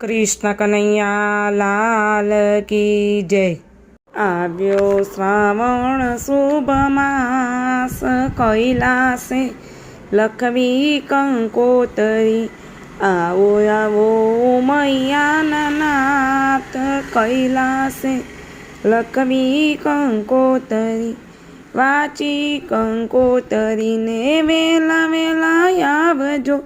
કૃષ્ણ કનૈયા લાલ કી જય. આવ્યો શ્રાવણ શુભ માસ, કૈલાસે લખવી કંકોતરી. આવો આવો મૈયાના નાથ કૈલાસે લખવી કંકોતરી. વાંચી કંકોતરીને વેલા વેલા આવજો.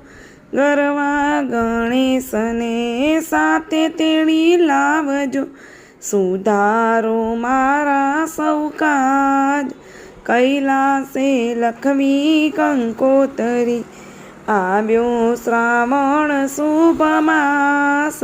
ગરવા ગણેશને સાથે તેડી લાવજો. સુધારો મારા સૌ કાજ કૈલાસે લખવી કંકોતરી. આવ્યો શ્રાવણ શુભ માસ.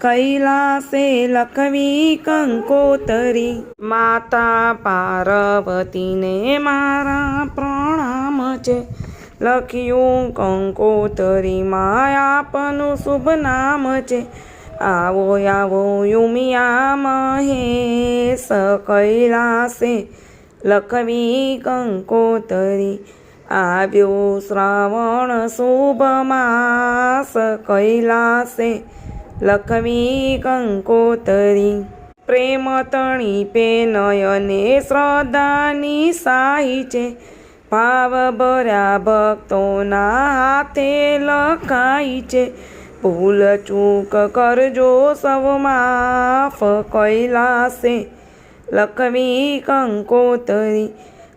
કૈલાસે લખવી કંકોતરી. માતા પાર્વતીને મારા પ્રણામ છે. લખ્યું કંકોતરીમાં આપનું શુભ નામ છે. આવો આવો, યુમિયા મહેશ કૈલાસે લખવી કંકોતરી. આવ્યો શ્રાવણ શુભ માસ કૈલાસે લખવી કંકોતરી. પ્રેમ તણી પે નયને શ્રદ્ધાની સાહી છે. ભાવ ભર્યા ભક્તોના હાથે લખાય છે. ભૂલ ચૂક કરજો સૌ માફ કૈલાસે. લખવી કંકોતરી,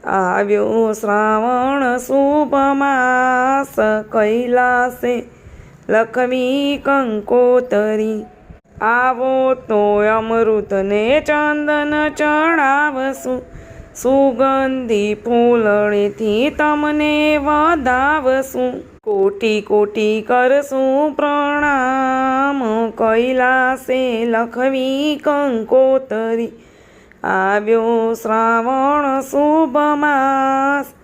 આવ્યો શ્રાવણ શુભ માસ કૈલાસે. લખવી કંકોતરી, આવો તો અમૃતને ચંદન ચડાવશું. સુગંધી ફૂલણીથી તમને વધાવશું કોટી કોટી કરશું પ્રણામ, કૈલાસે લખવી કંકોતરી. આવ્યો શ્રાવણ શુભ માસ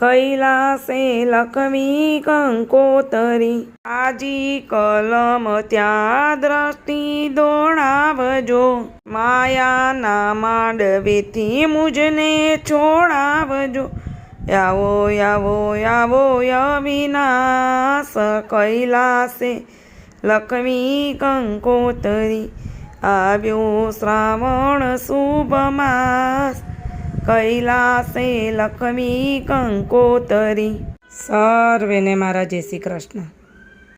કૈલાસે લખવી કંકોતરી. આજી કલમ ત્યાં દ્રષ્ટિ દોડાવજો. માયાના માંડવેથી મુજને છોડાવજો. આવો આવો આવો અવિનાશ કૈલાસે લક્ષ્મી કંકોતરી. આવ્યો શ્રાવણ શુભ માસ. કૈલાસે લક્ષ્મી કંકોતરી. સર્વેને મારા જય શ્રી કૃષ્ણ.